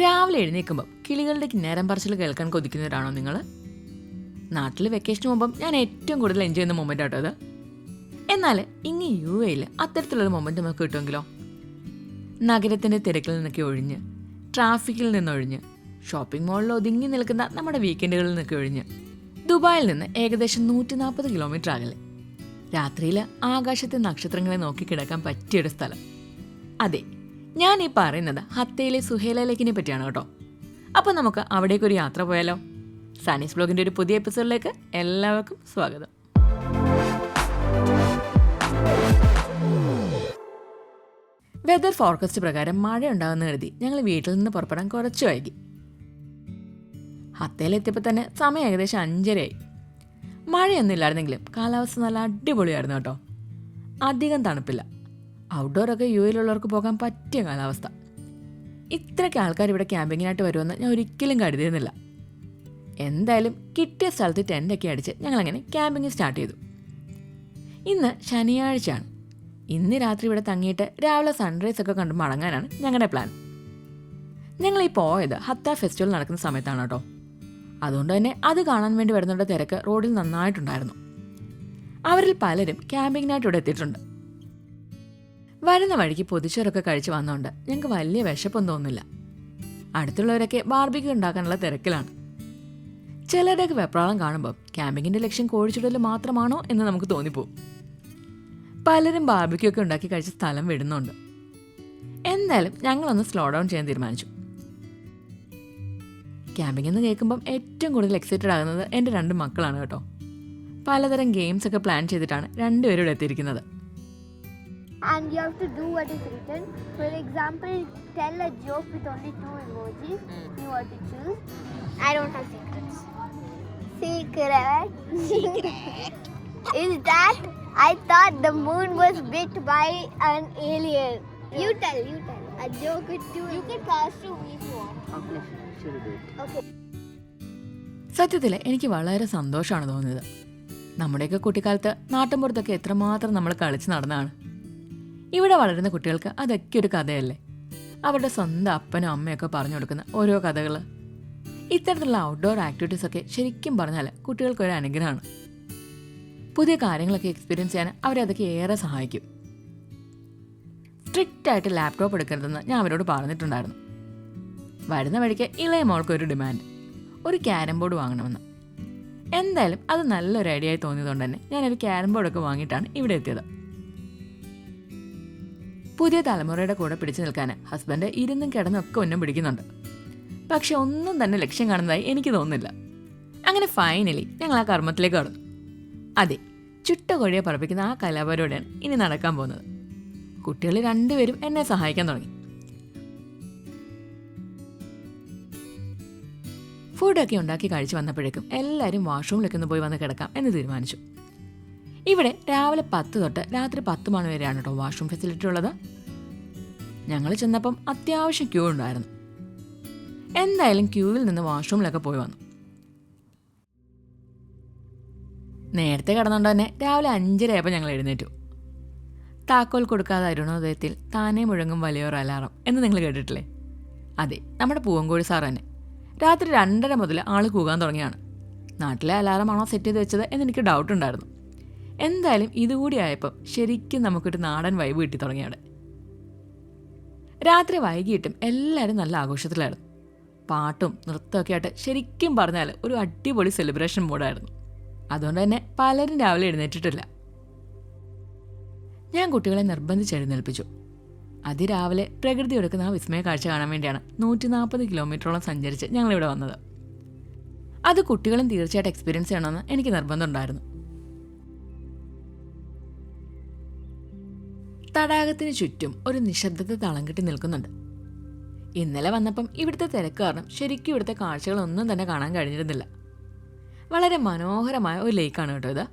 രാവിലെ എഴുന്നേൽക്കുമ്പോൾ കിളികളുടെ നേരം പറച്ചിൽ കേൾക്കാൻ കൊതിക്കുന്നവരാണോ നിങ്ങൾ? നാട്ടിൽ വെക്കേഷന് മുമ്പം ഞാൻ ഏറ്റവും കൂടുതൽ എൻജോയ് ചെയ്യുന്ന മൊമെന്റ് ആട്ടോ അത്. എന്നാൽ ഇങ്ങ് യു എയിൽ അത്തരത്തിലുള്ള മൊമെന്റ് നമുക്ക് കിട്ടുമെങ്കിലോ? നഗരത്തിന്റെ തിരക്കിൽ നിന്നൊക്കെ ഒഴിഞ്ഞ് ട്രാഫിക്കിൽ നിന്നൊഴിഞ്ഞ് ഷോപ്പിംഗ് മാളിൽ ഒതുങ്ങി നിൽക്കുന്ന നമ്മുടെ വീക്കെൻഡുകളിൽ നിന്നൊക്കെ ഒഴിഞ്ഞ് ദുബായിൽ നിന്ന് ഏകദേശം നൂറ്റി നാൽപ്പത് കിലോമീറ്റർ അകലെ. രാത്രിയിൽ ആകാശത്തെ നക്ഷത്രങ്ങളെ നോക്കി കിടക്കാൻ പറ്റിയൊരു സ്ഥലം. അതെ ഞാൻ ഈ പറയുന്നത് ഹത്തയിലെ സുഹേല പറ്റിയാണ് കേട്ടോ. അപ്പോൾ നമുക്ക് അവിടേക്കൊരു യാത്ര പോയാലോ? സാനീസ് ബ്ലോഗിന്റെ ഒരു പുതിയ എപ്പിസോഡിലേക്ക് എല്ലാവർക്കും സ്വാഗതം. വെതർ ഫോർകാസ്റ്റ് പ്രകാരം മഴ ഉണ്ടാകുന്ന കരുതി ഞങ്ങൾ വീട്ടിൽ നിന്ന് പുറപ്പെടാൻ കുറച്ച് വൈകി. ഹത്തയിലെത്തിയപ്പോൾ തന്നെ സമയം ഏകദേശം അഞ്ചരയായി. മഴയൊന്നും ഇല്ലായിരുന്നെങ്കിലും കാലാവസ്ഥ നല്ല അടിപൊളിയായിരുന്നു കേട്ടോ. അധികം തണുപ്പില്ല. ഔട്ട്ഡോറൊക്കെ യു എയിലുള്ളവർക്ക് പോകാൻ പറ്റിയ കാലാവസ്ഥ. ഇത്രയ്ക്ക് ആൾക്കാർ ഇവിടെ ക്യാമ്പിങ്ങിനായിട്ട് വരുമെന്ന് ഞാൻ ഒരിക്കലും കരുതിയിരുന്നില്ല. എന്തായാലും കിട്ടിയ സ്ഥലത്ത് ടെന്റൊക്കെ അടിച്ച് ഞങ്ങളങ്ങനെ ക്യാമ്പിങ് സ്റ്റാർട്ട് ചെയ്തു. ഇന്ന് ശനിയാഴ്ചയാണ്. ഇന്ന് രാത്രി ഇവിടെ തങ്ങിയിട്ട് രാവിലെ സൺറൈസ് ഒക്കെ കണ്ട് മടങ്ങാനാണ് ഞങ്ങളുടെ പ്ലാൻ. ഞങ്ങൾ ഈ പോയത് ഹത്ത ഫെസ്റ്റിവൽ നടക്കുന്ന സമയത്താണ് കേട്ടോ. അതുകൊണ്ട് തന്നെ അത് കാണാൻ വേണ്ടി വരുന്നവരുടെ തിരക്ക് റോഡിൽ നന്നായിട്ടുണ്ടായിരുന്നു. അവരിൽ പലരും ക്യാമ്പിങ്ങിനായിട്ട് ഇവിടെ എത്തിയിട്ടുണ്ട്. വരുന്ന വഴിക്ക് പൊതിച്ചോറൊക്കെ കഴിച്ചു വന്നോണ്ട് ഞങ്ങൾക്ക് വലിയ വിശപ്പൊന്നും തോന്നില്ല അടുത്തുള്ളവരൊക്കെ ബാർബിക്ക് ഉണ്ടാക്കാനുള്ള തിരക്കിലാണ്. ചിലരുടെയൊക്കെ വെപ്രാളം കാണുമ്പോൾ ക്യാമ്പിങ്ങിന്റെ ലക്ഷ്യം കോഴിച്ചുടൽ മാത്രമാണോ എന്ന് നമുക്ക് തോന്നിപ്പോവും പലരും ബാർബിക്കൊക്കെ ഉണ്ടാക്കി കഴിച്ച് സ്ഥലം വിടുന്നുണ്ട്. എന്തായാലും ഞങ്ങളൊന്ന് സ്ലോ ഡൗൺ ചെയ്യാൻ തീരുമാനിച്ചു. ക്യാമ്പിംഗ് എന്ന് കേൾക്കുമ്പം ഏറ്റവും കൂടുതൽ എക്സൈറ്റഡ് ആകുന്നത് എന്റെ രണ്ട് മക്കളാണ് കേട്ടോ. പലതരം ഗെയിംസ് ഒക്കെ പ്ലാൻ ചെയ്തിട്ടാണ് രണ്ടുപേരും ഇവിടെ എത്തിയിരിക്കുന്നത്. And you have to do what is written. For example, tell a joke with only two emojis. Mm. You want to choose. I don't have secrets. Secret. Secret. is that I thought the moon was bit by an alien. You tell. You tell. A joke with two. You can cast to me if you want. Okay. സത്യത്തിൽ എനിക്ക് വളരെ സന്തോഷമാണ് തോന്നിയത് നമ്മുടെയൊക്കെ കുട്ടിക്കാലത്ത് നാട്ടിൻപുറത്തൊക്കെ എത്രമാത്രം നമ്മൾ കളിച്ച് നടന്നതാണ് ഇവിടെ വളരുന്ന കുട്ടികൾക്ക് അതൊക്കെ ഒരു കഥയല്ലേ? അവരുടെ സ്വന്തം അപ്പനും അമ്മയൊക്കെ പറഞ്ഞു കൊടുക്കുന്ന ഓരോ കഥകൾ. ഇത്തരത്തിലുള്ള ഔട്ട്ഡോർ ആക്ടിവിറ്റീസ് ഒക്കെ ശരിക്കും പറഞ്ഞാൽ കുട്ടികൾക്ക് ഒരു അനുഗ്രഹമാണ്. പുതിയ കാര്യങ്ങളൊക്കെ എക്സ്പീരിയൻസ് ചെയ്യാൻ അവരെ അതൊക്കെ ഏറെ സഹായിക്കും. സ്ട്രിക്റ്റ് ആയിട്ട് ലാപ്ടോപ്പ് എടുക്കരുതെന്ന് ഞാൻ അവരോട് പറഞ്ഞിട്ടുണ്ടായിരുന്നു. വരുന്ന വഴിക്ക് ഇളയ മോൾക്ക് ഒരു ഡിമാൻഡ് ഒരു ക്യാരം ബോർഡ് വാങ്ങണമെന്ന്. എന്തായാലും അത് നല്ലൊരു ഐഡിയ ആയി തോന്നിയതുകൊണ്ട് തന്നെ ഞാനൊരു ക്യാരം ബോർഡൊക്കെ വാങ്ങിയിട്ടാണ് ഇവിടെ എത്തിയത്. പുതിയ തലമുറയുടെ കൂടെ പിടിച്ചു നിൽക്കാൻ ഹസ്ബൻഡ് ഇരുന്നും കിടന്നൊക്കെ ഒന്നും പിടിക്കുന്നുണ്ട്. പക്ഷെ ഒന്നും തന്നെ ലക്ഷ്യം കാണുന്നതായി എനിക്ക് തോന്നുന്നില്ല. അങ്ങനെ ഫൈനലി ഞങ്ങൾ ആ കർമ്മത്തിലേക്ക് കടന്നു. അതെ ചുട്ട കോഴിയെ പറപ്പിക്കുന്ന ആ കലാപരിപാടിയാണ് ഇനി നടക്കാൻ പോകുന്നത്. കുട്ടികൾ രണ്ടുപേരും എന്നെ സഹായിക്കാൻ തുടങ്ങി. ഫുഡൊക്കെ ഉണ്ടാക്കി കഴിച്ചു വന്നപ്പോഴേക്കും എല്ലാവരും വാഷ്റൂമിലേക്ക് ഒന്ന് പോയി വന്ന് കിടക്കാം എന്ന് തീരുമാനിച്ചു. ഇവിടെ രാവിലെ പത്ത് തൊട്ട് രാത്രി പത്ത് മണി വരെയാണ് കേട്ടോ വാഷ്റൂം ഫെസിലിറ്റി ഉള്ളത്. ഞങ്ങൾ ചെന്നപ്പം അത്യാവശ്യം ക്യൂ ഉണ്ടായിരുന്നു. എന്തായാലും ക്യൂവിൽ നിന്ന് വാഷ്റൂമിലൊക്കെ പോയി വന്നു. നേരത്തെ കിടന്നുകൊണ്ട് തന്നെ രാവിലെ അഞ്ചരയായപ്പോൾ ഞങ്ങൾ എഴുന്നേറ്റു. താക്കോൽ കൊടുക്കാതെ അരുണോദയത്തിൽ താനേ മുഴങ്ങും വലിയൊരു അലാറം എന്ന് നിങ്ങൾ കേട്ടിട്ടില്ലേ? അതെ നമ്മുടെ പൂവങ്കോഴി സാർ തന്നെ. രാത്രി രണ്ടര മുതൽ ആൾ കൂകാൻ തുടങ്ങിയാണ്. നാട്ടിലെ അലാറമാണോ സെറ്റ് ചെയ്ത് വെച്ചത് എന്നെനിക്ക് ഡൗട്ട് ഉണ്ടായിരുന്നു. എന്തായാലും ഇതുകൂടി ആയപ്പോൾ ശരിക്കും നമുക്കൊരു നാടൻ വൈബ് കിട്ടി തുടങ്ങിയാണ് രാത്രി വൈകിട്ടും എല്ലാവരും നല്ല ആഘോഷത്തിലായിരുന്നു. പാട്ടും നൃത്തമൊക്കെ ആയിട്ട് ശരിക്കും പറഞ്ഞാൽ ഒരു അടിപൊളി സെലിബ്രേഷൻ മൂഡായിരുന്നു അതുകൊണ്ട് തന്നെ പലരും രാവിലെ എഴുന്നേറ്റിട്ടില്ല. ഞാൻ കുട്ടികളെ നിർബന്ധിച്ച് എഴുന്നേൽപ്പിച്ചു. അതിരാവിലെ പ്രകൃതി എടുക്കുന്ന ആ വിസ്മയ കാഴ്ച കാണാൻ വേണ്ടിയാണ് നൂറ്റി നാൽപ്പത് കിലോമീറ്ററോളം സഞ്ചരിച്ച് ഞങ്ങളിവിടെ വന്നത്. അത് കുട്ടികളും തീർച്ചയായിട്ടും എക്സ്പീരിയൻസ് ചെയ്യണമെന്ന് എനിക്ക് നിർബന്ധമുണ്ടായിരുന്നു തടാകത്തിന് ചുറ്റും ഒരു നിശബ്ദത തളം കെട്ടി നിൽക്കുന്നുണ്ട്. ഇന്നലെ വന്നപ്പം ഇവിടുത്തെ തിരക്ക് കാരണം ശരിക്കും ഇവിടുത്തെ കാഴ്ചകളൊന്നും തന്നെ കാണാൻ കഴിഞ്ഞിരുന്നില്ല. വളരെ മനോഹരമായ ഒരു ലേക്കാണ് കേട്ടോ ഇത്.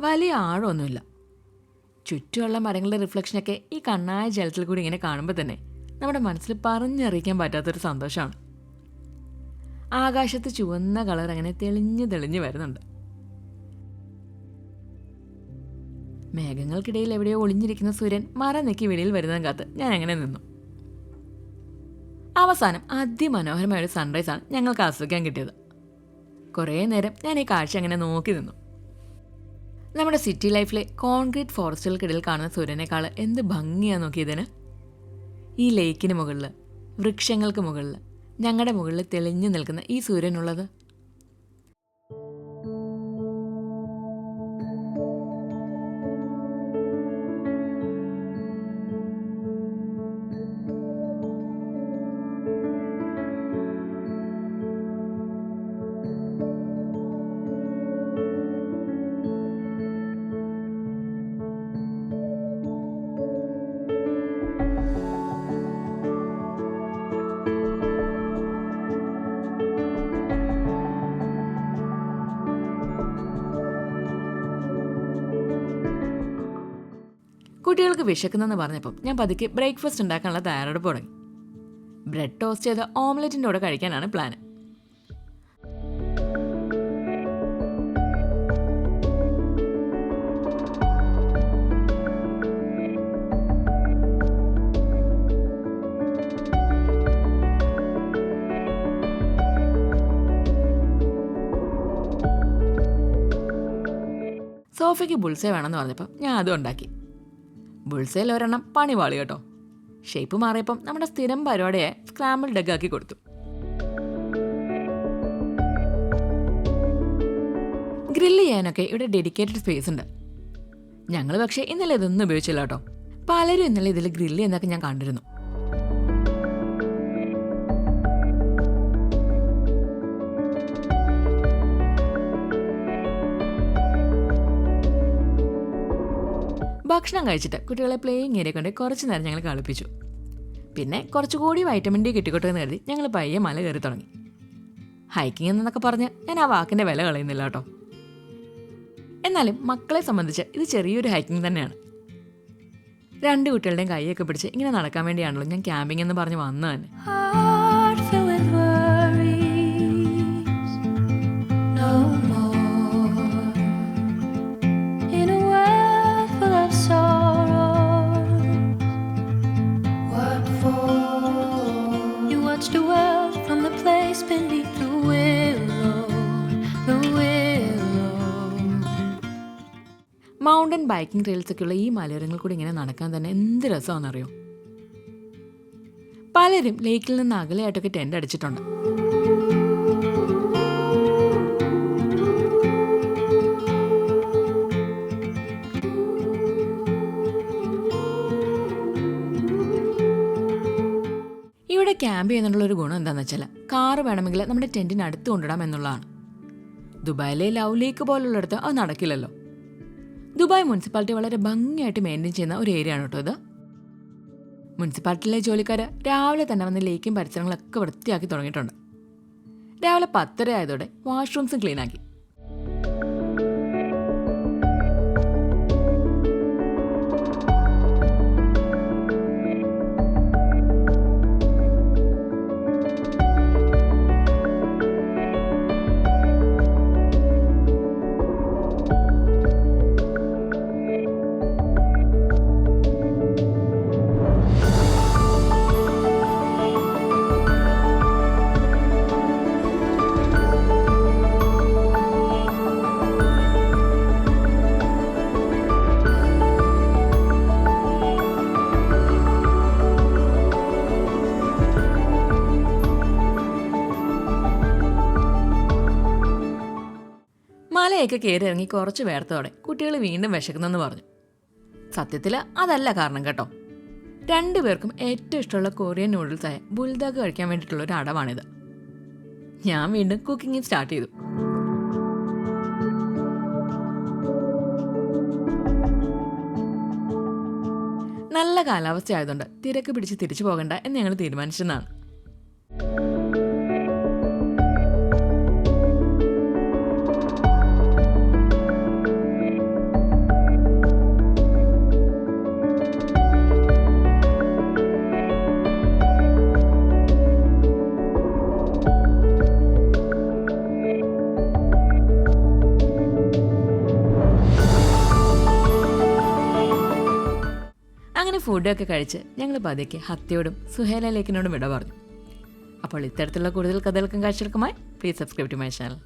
വലിയ ആഴമൊന്നുമില്ല. ചുറ്റുമുള്ള മരങ്ങളുടെ റിഫ്ലക്ഷനൊക്കെ ഈ കണ്ണായ ജലത്തിൽ കൂടി ഇങ്ങനെ കാണുമ്പോൾ തന്നെ നമ്മുടെ മനസ്സിൽ പറഞ്ഞറിയിക്കാൻ പറ്റാത്തൊരു സന്തോഷമാണ്. ആകാശത്ത് ചുവന്ന കളർ അങ്ങനെ തെളിഞ്ഞു തെളിഞ്ഞു വരുന്നുണ്ട്. മേഘങ്ങൾക്കിടയിൽ എവിടെയോ ഒളിഞ്ഞിരിക്കുന്ന സൂര്യൻ മറ നെക്കി വെളിയിൽ വരുന്നതും കാത്ത് ഞാൻ അങ്ങനെ നിന്നു. അവസാനം അതിമനോഹരമായ ഒരു സൺറൈസാണ് ഞങ്ങൾക്ക് ആസ്വദിക്കാൻ കിട്ടിയത്. കുറേ നേരം ഞാൻ ഈ കാഴ്ച അങ്ങനെ നോക്കി നിന്നു. നമ്മുടെ സിറ്റി ലൈഫിലെ കോൺക്രീറ്റ് ഫോറസ്റ്റുകൾക്കിടയിൽ കാണുന്ന സൂര്യനേക്കാൾ എന്ത് ഭംഗിയാണ് നോക്കിയതിന് ഈ ലേക്കിന് മുകളിൽ വൃക്ഷങ്ങൾക്ക് മുകളിൽ ഞങ്ങളുടെ മുകളിൽ തെളിഞ്ഞു നിൽക്കുന്ന ഈ സൂര്യനുള്ളത് കുട്ടികൾക്ക് വിശക്കുന്നെന്ന് പറഞ്ഞപ്പം ഞാൻ പതുക്കെ ബ്രേക്ക്ഫാസ്റ്റ് ഉണ്ടാക്കാനുള്ള തയ്യാറെടുപ്പ് തുടങ്ങി. ബ്രെഡ് ടോസ്റ്റ് ചെയ്ത ഓംലെറ്റിന്റെ കൂടെ കഴിക്കാനാണ് പ്ലാൻ സോഫയ്ക്ക് ബുൾസേ വേണമെന്ന് പറഞ്ഞപ്പോൾ ഞാൻ അതും ഉണ്ടാക്കി. ബുൾസയിൽ ഒരെണ്ണം പണിവാളി കേട്ടോ. ഷേപ്പ് മാറിയപ്പം നമ്മുടെ സ്ഥിരം പരിപാടിയെ സ്ക്രാമ്പിൾ ഡഗ് ആക്കി കൊടുത്തു. ഗ്രില്ല് ചെയ്യാനൊക്കെ ഇവിടെ ഡെഡിക്കേറ്റഡ് സ്പേസ് ഉണ്ട്. ഞങ്ങൾ പക്ഷേ ഇന്നലെ ഇതൊന്നും ഉപയോഗിച്ചില്ല കേട്ടോ. പലരും ഇന്നലെ ഇതിൽ ഗ്രില്ല് ചെയ്യുന്നൊക്കെ ഞാൻ കണ്ടിരുന്നു. ഭക്ഷണം കഴിച്ചിട്ട് കുട്ടികളെ പ്ലേയിങ് ഏരിയ കൊണ്ട് കുറച്ച് നേരം ഞങ്ങൾ കളിപ്പിച്ചു. പിന്നെ കുറച്ചുകൂടി വൈറ്റമിൻ ഡി കിട്ടിക്കോട്ടെ എന്ന് കരുതി ഞങ്ങൾ പയ്യെ മല കയറി തുടങ്ങി. ഹൈക്കിംഗ് എന്നൊക്കെ പറഞ്ഞ് ഞാൻ ആ വാക്കിന്റെ വില കളയുന്നില്ല കേട്ടോ. എന്നാലും മക്കളെ സംബന്ധിച്ച് ഇത് ചെറിയൊരു ഹൈക്കിംഗ് തന്നെയാണ്. രണ്ട് കുട്ടികളുടെയും കൈയൊക്കെ പിടിച്ച് ഇങ്ങനെ നടക്കാൻ വേണ്ടിയാണല്ലോ ഞാൻ ക്യാമ്പിംഗ് എന്ന് പറഞ്ഞ് വന്നു തന്നെ മൗണ്ടൻ ബൈക്കിംഗ് ട്രെയിൽസൊക്കെയുള്ള ഈ മലയോരങ്ങൾ കൂടി ഇങ്ങനെ നടക്കാൻ തന്നെ എന്ത് രസമാണെന്നറിയോ? പലരും ലേക്കിൽ നിന്ന് അകലെയായിട്ടൊക്കെ ടെന്റ് അടിച്ചിട്ടുണ്ട്. ഇവിടെ ക്യാമ്പ് ചെയ്യുന്നതിനുള്ള ഒരു ഗുണം എന്താണെന്ന് വെച്ചാൽ കാറ് വേണമെങ്കിൽ നമ്മുടെ ടെന്റിന് അടുത്ത് കൊണ്ടിടാം എന്നുള്ളതാണ്. ദുബായിലെ ലവ് ലേക്ക് പോലുള്ളിടത്ത് അത് നടക്കില്ലല്ലോ. ദുബായ് മുനിസിപ്പാലിറ്റി വളരെ ഭംഗിയായിട്ട് മെയിന്റെയിൻ ചെയ്യുന്ന ഒരു ഏരിയ ആണ് കേട്ടോ ഇത്. മുനിസിപ്പാലിറ്റിയിലെ ജോലിക്കാർ രാവിലെ തന്നെ വന്ന് ലേക്കും പരിസരങ്ങളൊക്കെ വൃത്തിയാക്കി തുടങ്ങിയിട്ടുണ്ട്. രാവിലെ പത്തര ആയതോടെ വാഷ്റൂംസും ക്ലീൻ മലയൊക്കെ കയറി ഇറങ്ങി കുറച്ച് വേർത്തോടെ കുട്ടികൾ വീണ്ടും വിശക്കുന്നെന്ന് പറഞ്ഞു. സത്യത്തിൽ അതല്ല കാരണം കേട്ടോ. രണ്ടുപേർക്കും ഏറ്റവും ഇഷ്ടമുള്ള കൊറിയൻ നൂഡിൽസായ ബുൽദാഗ് കഴിക്കാൻ വേണ്ടിയിട്ടുള്ള ഒരു അടവാണിത്. ഞാൻ വീണ്ടും കുക്കിംഗ് സ്റ്റാർട്ട് ചെയ്തു. നല്ല കാലാവസ്ഥ ആയതുകൊണ്ട് തിരക്ക് പിടിച്ച് തിരിച്ചു പോകണ്ട എന്ന് ഞങ്ങൾ തീരുമാനിച്ചതാണ് ഫുഡൊക്കെ കഴിച്ച് ഞങ്ങൾ പതുക്കെ ഹത്തിയോടും സുഹേല ലേക്കിനോടും വിട പറഞ്ഞു അപ്പോൾ ഇത്തരത്തിലുള്ള കൂടുതൽ കഥകൾക്കും കാഴ്ചകൾക്കുമായി please subscribe to my channel